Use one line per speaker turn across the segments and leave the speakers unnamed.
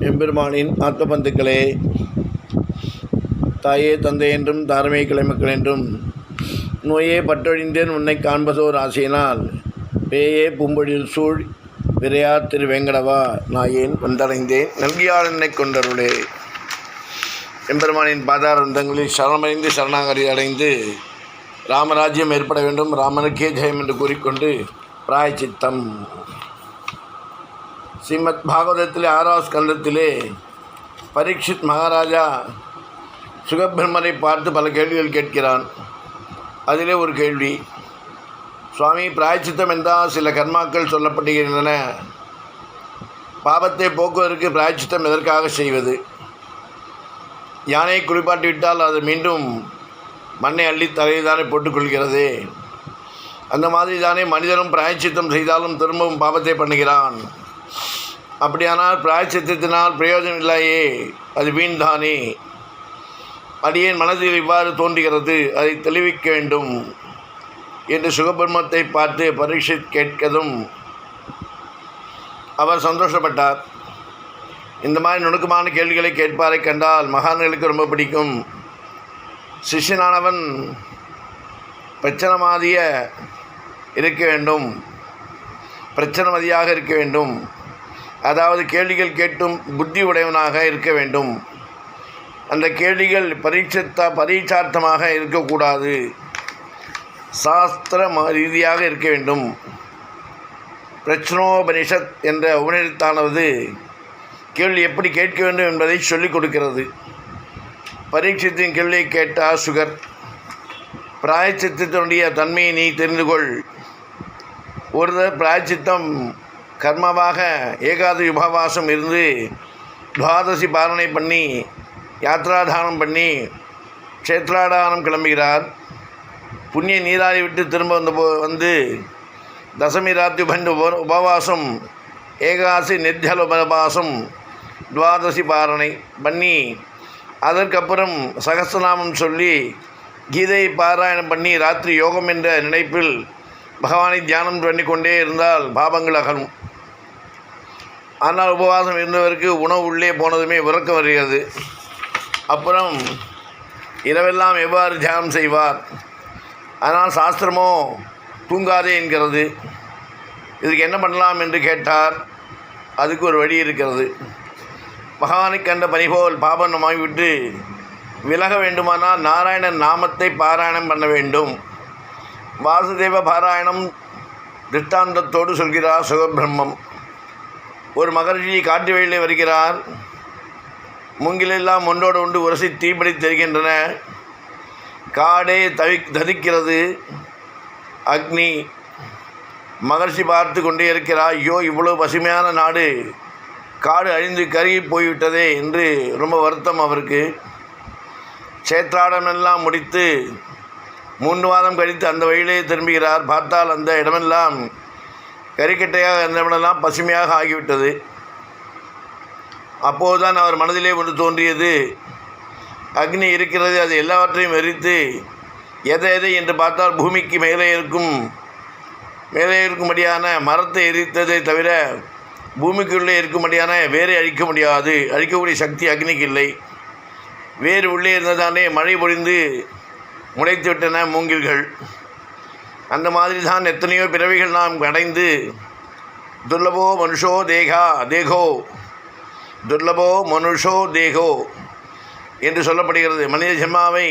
எம்பெருமானின் ஆத்மபந்துக்களே தாயே தந்தை என்றும் தாரமே கிளைமக்கள் என்றும் நோயே பட்டொழிந்தேன் உன்னை காண்பதோர் ஆசையினால் பேயே பூம்பொழில் சூழ் விரையார் திரு வெங்கடவா நாயேன் வந்தடைந்தேன்? நல்கியாள் என்னை கொண்டருளே. எம்பெருமானின் பாதாரந்தங்களில் சரணமடைந்து சரணாகதி அடைந்து ராமராஜ்யம் ஏற்பட வேண்டும் ராமனுக்கே ஜெயம் என்று கூறிக்கொண்டு பிராயச்சித்தம். ஸ்ரீமத் பாகவதத்திலே ஆறாவது ஸ்கந்தத்திலே பரீட்சித் மகாராஜா சுகபிரம்மனை பார்த்து பல கேள்விகள் கேட்கிறான். அதிலே ஒரு கேள்வி. சுவாமி பிராயச்சித்தம் என்றால் சில கர்மாக்கள் சொல்லப்படுகின்றன. பாபத்தை போக்குவதற்கு பிராயச்சித்தம் எதற்காக செய்வது? யானையை குளிப்பாட்டி விட்டால் அது மீண்டும் மண்ணை அள்ளி தலையை தானே போட்டுக்கொள்கிறது? அந்த மாதிரி தானே மனிதனும் பிராயச்சித்தம் செய்தாலும் திரும்பவும் பாபத்தை பண்ணுகிறான். அப்படியானால் பிராய்ச்சித்தினால் பிரயோஜனம் இல்லையே அது வீண்தானே? அடியேன் மனதில் இவ்வாறு தோன்றுகிறது அதை தெளிவிக்க வேண்டும் என்று சுகபிரம்மத்தை பார்த்து பரீட்சை கேட்கதும் அவர் சந்தோஷப்பட்டார். இந்த மாதிரி நுணுக்கமான கேள்விகளை கேட்பாரை கண்டால் மகான்களுக்கு ரொம்ப பிடிக்கும். சிஷ்யனானவன் பிரச்சனமாதிய இருக்க வேண்டும். பிரச்சனமதியாக இருக்க வேண்டும். அதாவது கேள்விகள் கேட்டும் புத்தி உடையவனாக இருக்க வேண்டும். அந்த கேள்விகள் பரீட்சித்த பரீட்சார்த்தமாக இருக்கக்கூடாது. சாஸ்திர ரீதியாக இருக்க வேண்டும். பிரச்சனோபனிஷத் என்ற உபநிடத்தானது கேள்வி எப்படி கேட்க வேண்டும் என்பதை சொல்லிக் கொடுக்கிறது. பரீட்சத்தின் கேள்வியை கேட்டால் சுகர். பிராயச்சித்தத்தினுடைய தன்மையை நீ தெரிந்து கொள். ஒரு தடவை பிராயச்சித்தம் கர்மமாக ஏகாதசி உபவாசம் இருந்து துவாதசி பாரணை பண்ணி யாத்ராதானம் பண்ணி க்ஷேத்ராடானம் கிளம்புகிறார். புண்ணிய நீராடி விட்டு திரும்ப வந்த போ வந்து தசமி ராத்திரி பண்டு உப- உபவாசம் ஏகாசி நிர்ஜல உபவாசம் துவாதசி பாரணை பண்ணி அதற்கப்புறம் சகஸ்ரநாமம் சொல்லி கீதை பாராயணம் பண்ணி ராத்திரி யோகம் என்ற நினைப்பில் பகவானை தியானம் பண்ணி கொண்டே இருந்தால் பாபங்கள் அகலும். ஆனால் உபவாசம் இருந்தவருக்கு உணவு உள்ளே போனதுமே உறக்கம் வருகிறது. அப்புறம் இரவெல்லாம் எவ்வாறு தியானம் செய்வார்? ஆனால் சாஸ்திரமோ தூங்காதே என்கிறது. இதுக்கு என்ன பண்ணலாம் என்று கேட்டார். அதுக்கு ஒரு வழி இருக்கிறது. மகானை கண்ட பனிபோல் பாபனமாகிவிட்டு விலக வேண்டுமானால் நாராயணன் நாமத்தை பாராயணம் பண்ண வேண்டும். வாசுதேவ பாராயணம் திட்டாந்தத்தோடு சொல்கிறார் சுகபிரம்மம் ஒரு மகரிஷி காட்டு வழியில் வருகிறார். முங்கிலெல்லாம் ஒன்றோடு ஒன்று உரசி தீப்படி தெரிகின்றன. காடே தவி ததிக்கிறது. அக்னி மகர்ஷி பார்த்து கொண்டே இருக்கிறார். ஐயோ இவ்வளோ பசுமையான நாடு. காடு அழிந்து கருகி போய்விட்டதே என்று ரொம்ப வருத்தம் அவருக்கு. சேத்ராடமெல்லாம் முடித்து மூன்று மாதம் கழித்து அந்த வழியிலே திரும்புகிறார். பார்த்தால் அந்த இடமெல்லாம் கறிக்கட்டையாக இருந்தவனெல்லாம் பசுமையாக ஆகிவிட்டது. அப்போதுதான் அவர் மனதிலே ஒன்று தோன்றியது. அக்னி இருக்கிறது அது எல்லாவற்றையும் எரித்து எதை எதை என்று பார்த்தால் பூமிக்கு மேலே இருக்கும் மேலே இருக்கும்படியான மரத்தை எரித்ததை தவிர பூமிக்குள்ளே இருக்கும்படியான வேரை அழிக்க முடியாது. அழிக்கக்கூடிய சக்தி அக்னிக்கு இல்லை வேறு உள்ளே இருந்ததானே மழை பொழிந்து முளைத்து விட்டன மூங்கில்கள். அந்த மாதிரி தான் எத்தனையோ பிறவிகள் நாம் அடைந்து துர்லபோ மனுஷோ தேகா தேகோ துர்லபோ மனுஷோ தேகோ என்று சொல்லப்படுகிறது. மனித ஜென்மாவை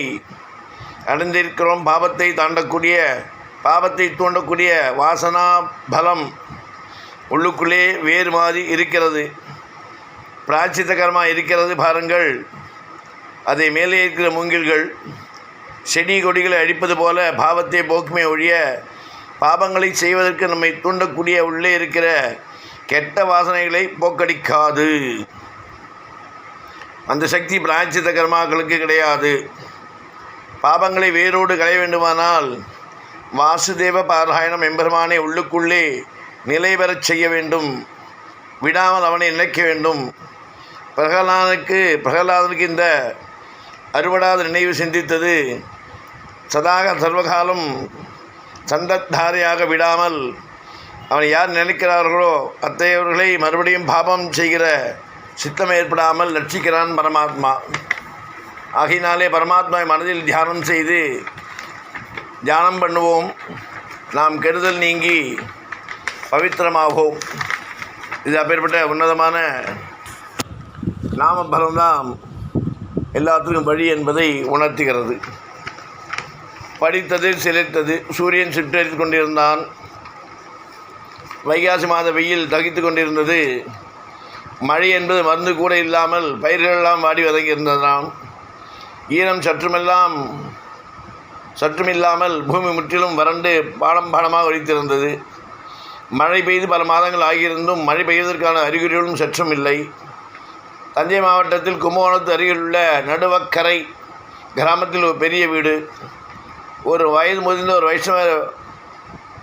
அடைந்திருக்கிறோம். பாவத்தை தாண்டக்கூடிய பாவத்தை தூண்டக்கூடிய வாசனா பலம் உள்ளுக்குள்ளே வேறு மாதிரி இருக்கிறது. பிராச்சித்தகரமாக இருக்கிறது பாருங்கள். அதை மேலே இருக்கிற மூங்கில்கள் செடி கொடிகளை அழிப்பது போல பாவத்தை போக்குமே ஒழிய பாவங்களை செய்வதற்கு நம்மை தூண்டக்கூடிய உள்ளே இருக்கிற கெட்ட வாசனைகளை போக்கடிக்காது. அந்த சக்தி பிராச்சித கர்மாக்களுக்கு கிடையாது. பாபங்களை வேரோடு களைய வேண்டுமானால் வாசுதேவ பாராயணம் எம்பெருமானை உள்ளுக்குள்ளே நிலை பெறச் செய்ய வேண்டும். விடாமல் அவனை நினைக்க வேண்டும். பிரகலாதனுக்கு பிரகலாதனுக்கு இந்த அறுபடாத நினைவு சிந்தித்தது சதாக சர்வகாலம் சந்தத்தாரையாக விடாமல் அவன் யார் நினைக்கிறார்களோ அத்தையவர்களை மறுபடியும் பாபம் செய்கிற சித்தம் ஏற்படாமல் லட்சிக்கிறான் பரமாத்மா. ஆகினாலே பரமாத்மாவை மனதில் தியானம் செய்து தியானம் பண்ணுவோம். நாம் கெடுதல் நீங்கி பவித்திரமாகும் இது அப்பேற்பட்ட உன்னதமான நாம பலம்தான் எல்லாத்துக்கும் வழி என்பதை உணர்த்துகிறது. படித்தது சிலிர்த்தது சூரியன் சுற்றறிந்து கொண்டிருந்தான். வைகாசி மாத வெயில் தகித்து கொண்டிருந்தது. மழை என்பது மருந்து கூட இல்லாமல் பயிர்களெல்லாம் வாடி வதங்கியிருந்ததாம். ஈரம் சற்றுமெல்லாம் சற்றுமில்லாமல் பூமி முற்றிலும் வறண்டு பாடம் பாடமாக ஒழித்திருந்தது மழை பெய்து பல மாதங்கள் ஆகியிருந்தும் மழை பெய்வதற்கான அறிகுறிகளும் சற்றும் இல்லை. தஞ்சை மாவட்டத்தில் கும்பகோணத்து அருகிலுள்ள நடுவக்கரை கிராமத்தில் ஒரு பெரிய வீடு. ஒரு வயது முதிர்ந்த ஒரு வைஷ்ணவ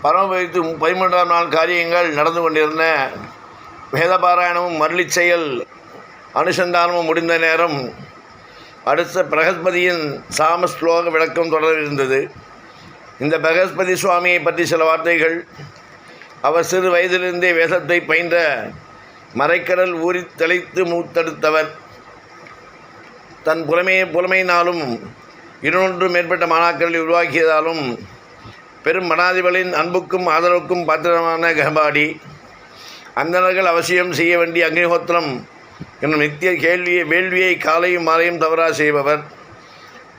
பரமபதித்து பதிமூன்றாம் நாள் காரியங்கள் நடந்து கொண்டிருந்த வேதபாராயணமும் மருளிச் செயல் அனுசந்தானமும் முடிந்த நேரம் அடுத்த பிரகஸ்பதியின் சாம ஸ்லோக விளக்கம் தொடர இருந்தது இந்த பிரகஸ்பதி சுவாமியை பற்றி சில வார்த்தைகள். அவர் சிறு வயதிலிருந்தே வேதத்தை பயின்ற மறைக்கடல் ஊறி தெளித்து மூத்தெடுத்தவர். தன் புலமையை புலமையினாலும் இருநூன்று மேற்பட்ட மாணாக்கர்களை உருவாக்கியதாலும் பெரும் மனாதிபலின் அன்புக்கும் ஆதரவுக்கும் பாத்திரமான கபாடி அந்தணர்கள் அவசியம் செய்ய வேண்டிய அக்னிஹோத்திரம் என்னும் நித்திய கேள்வியை வேள்வியை காலையும் மாலையும் தவறா செய்பவர்.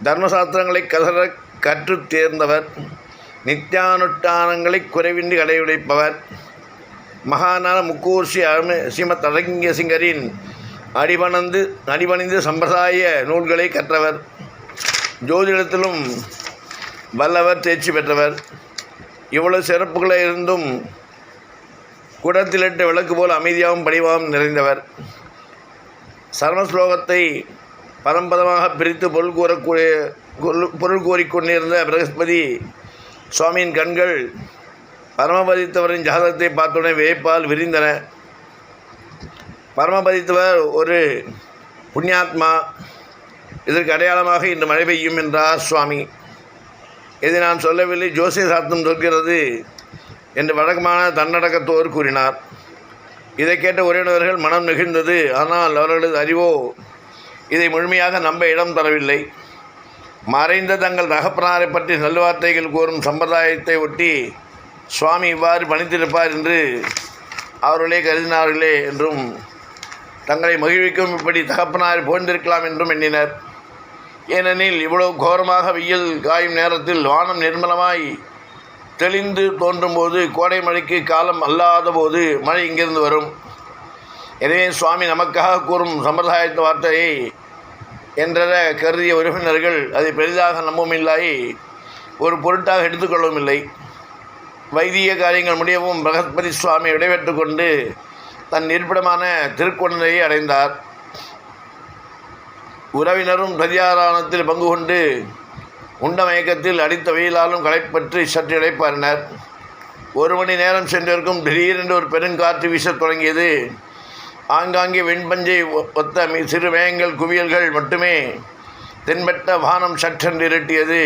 தர்மசாஸ்திரங்களை கதற கற்றுத் தேர்ந்தவர். நித்தியானுஷ்டானங்களை குறைவின்றி கடைபிடிப்பவர். மகானான முக்கூர்சி அருமை ஸ்ரீமத் அரங்கிய சிங்கரின் அடிபணிந்து அடிபணிந்து சம்பிரதாய நூல்களை கற்றவர். ஜோதிடத்திலும் வல்லவர் தேர்ச்சி பெற்றவர். இவ்வளவு சிறப்புகளை இருந்தும் குடத்திலிட்ட விளக்கு போல் அமைதியாகவும் பணிவாகவும் நிறைந்தவர். சர்மஸ்லோகத்தை பரம்பரமாக பிரித்து பொருள் கூறக்கூடிய பொருள் பொருள் கூறிக்கொண்டிருந்த பிரகஸ்பதி சுவாமியின் கண்கள் பரமபதித்தவரின் ஜாதகத்தை பார்த்தவுடனே வியப்பால் விரிந்தன. பரமபதித்தவர் ஒரு புண்ணியாத்மா இதற்கு அடையாளமாக இன்று மழை பெய்யும் என்றார் சுவாமி. இதை நான் சொல்லவில்லை ஜோசிய சாத்தம் சொல்கிறது என்று வழக்கமான தன்னடக்கத்தோர் கூறினார். இதை கேட்ட உறவினர்கள் மனம் நெகிழ்ந்தது. ஆனால் அவர்களது அறிவோ இதை முழுமையாக நம்ப இடம் தரவில்லை. மறைந்த தங்கள் தகப்பனாரை பற்றி நல்வார்த்தைகள் கூறும் சம்பிரதாயத்தை ஒட்டி சுவாமி இவ்வாறு பணித்திருப்பார் என்று அவர்களே கருதினார்களே என்றும் தங்களை மகிழ்விக்கும் இப்படி தகப்பனார் புகழ்ந்திருக்கலாம் என்றும் எண்ணினர். ஏனெனில் இவ்வளவு கோரமாக வெயில் காயும் நேரத்தில் வானம் நிர்மலமாய் தெளிந்து தோன்றும்போது கோடை மழைக்கு காலம் அல்லாத போது மழை இங்கிருந்து வரும். எனவே சுவாமி நமக்காக கூறும் சம்பிரதாயத்து வார்த்தையை என்ற கருதிய உறவினர்கள் அதை பெரிதாக நம்பவும் இல்லாய் ஒரு பொருட்டாக எடுத்துக்கொள்ளவும் இல்லை வைதிக காரியங்கள் முடியவும் பிரகஸ்பதி சுவாமி விடைபெற்று கொண்டு தன் இருப்பிடமான திருக்கோணலையை அடைந்தார். உறவினரும் கதியாராணத்தில் பங்கு கொண்டு உண்ட மயக்கத்தில் அடித்த வெயிலாலும் களைப்பற்று சற்று இழைப்பாரினர் ஒரு மணி நேரம் சென்றிருக்கும் திடீரென்று ஒரு பெருங்காற்று வீசத் தொடங்கியது. ஆங்காங்கே வெண்பஞ்சை ஒத்த சிறு மேகங்கள் குவியல்கள் மட்டுமே தென்பட்ட வானம் சற்றென்று இருட்டியது.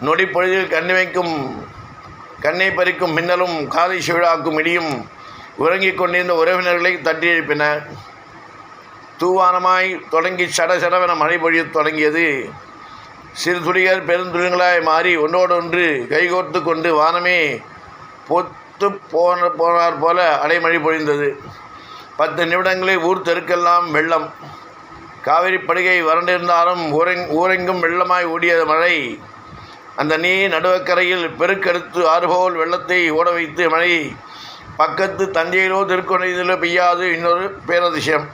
நொடி பொழுதில் கண்ணிமைக்கும் கண்ணை பறிக்கும் மின்னலும் காலை சிவிழாக்கும் இடியும் உறங்கிக் கொண்டிருந்த உறவினர்களை தட்டி எழுப்பின. தூவானமாய் தொடங்கி சட சடவென மழை பொழியத் தொடங்கியது. சிறு துளிகள் பெருந்துளிகளாய் மாறி ஒன்றோடொன்று கைகோர்த்து கொண்டு வானமே பொத்து போன போனார் போல அடைமழை பொழிந்தது. பத்து நிமிடங்களில் ஊர் தெருக்கெல்லாம் வெள்ளம். காவிரி படுகை வறண்டிருந்தாலும் ஊரெங் ஊரெங்கும் வெள்ளமாய் ஓடிய மழை. அந்த நீர் நடுவக்கரையில் பெருக்கெடுத்து ஆறுபோல் வெள்ளத்தை ஓட வைத்து மழை பக்கத்து தஞ்சையிலோ திருக்கோணையிலோ பெய்யாது. இன்னொரு பேரதிசயம்.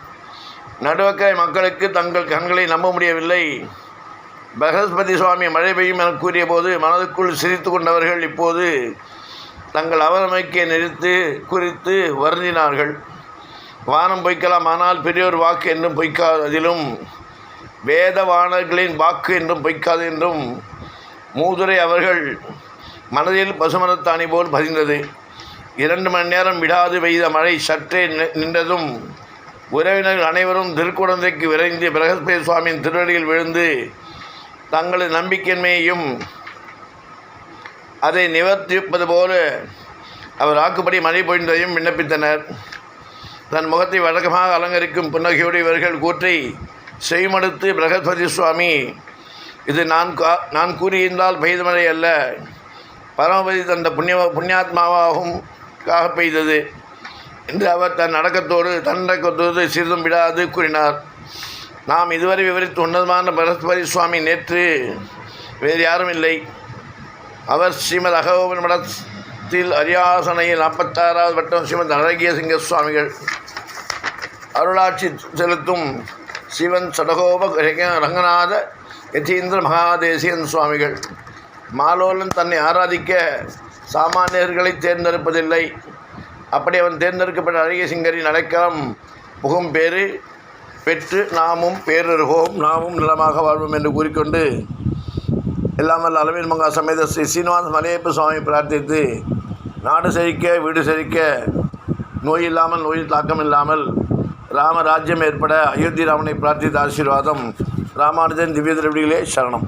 நடுவக்கரை மக்களுக்கு தங்கள் கண்களை நம்ப முடியவில்லை. பிரகஸ்பதி சுவாமி மழை பெய்யும் என கூறியபோது மனதுக்குள் சிரித்து கொண்டவர்கள் இப்போது தங்கள் அவநம்பிக்கையை நிறுத்து குறித்து வருந்தினார்கள். வானம் பொய்க்கலாம் ஆனால் பெரியோர் வாக்கு என்றும் பொய்க்காததிலும் வேதவாணர்களின் வாக்கு என்றும் பொய்க்காது என்றும் மூதுரை அவர்கள் மனதில் பசுமரத்தாணி போல் பதிந்தது. இரண்டு மணி நேரம் விடாது பெய்த மழை சற்றே நி- நின்றதும் உறவினர்கள் அனைவரும் திருக்குழந்தைக்கு விரைந்து பிரகஸ்பதி சுவாமியின் திருவடியில் விழுந்து தங்களது நம்பிக்கையின்மையையும் அதை நிவர்த்திப்பது போல அவர் ஆக்குப்படி மழை பொழிந்ததையும் விண்ணப்பித்தனர். தன் முகத்தை வழக்கமாக அலங்கரிக்கும் புன்னகையோடு இவர்கள் கூற்றை செய்மடுத்து பிரகஸ்பதி சுவாமி இது நான் கா நான் கூறியிருந்தால் பெய்த மழை அல்ல. பரமபதி தந்த புண்ணிய புண்ணியாத்மாவாகும். காக பெய்தது. என்று அவர் தன் அடக்கத்தோடு தன்னடக்கத்தோடு சிறிதும் விடாது கூறினார். நாம் இதுவரை விவரித்து உன்னதமான பரஸ்பரி சுவாமி நேற்று வேறு யாரும் இல்லை. அவர் ஸ்ரீமத் அகோபன் மடத்தில் அரியாசனையில் நாற்பத்தாறாவது வட்டம் ஸ்ரீமத் அழகிய சிங்க சுவாமிகள். அருளாட்சி செலுத்தும் சிவன் சடகோப ரங்கநாத யதீந்திர மகாதேசியன் சுவாமிகள். மாலோலன் தன்னை ஆராதிக்க சாமானியர்களை தேர்ந்தெடுப்பதில்லை. அப்படி அவன் தேர்ந்தெடுக்கப்பட்ட அழகிய சிங்கரின் அடைக்கலம் புகும் பேறு பெற்று நாமும் பேருருகோம் நாமும் நலமாக வாழ்வோம் என்று கூறிக்கொண்டு இல்லாமல் வல்ல அளவில் மங்கா சமேத ஸ்ரீ சீனிவாச மலையப்ப சுவாமி பிரார்த்தித்து நாடு செழிக்க வீடு செழிக்க நோய் இல்லாமல் நோயில் தாக்கம் இல்லாமல் ராமராஜ்யம் ஏற்பட அயோத்தி ராமனை பிரார்த்தித்த ஆசீர்வாதம் ராமானுஜன் திவ்ய திரவிடிகளே சரணம்.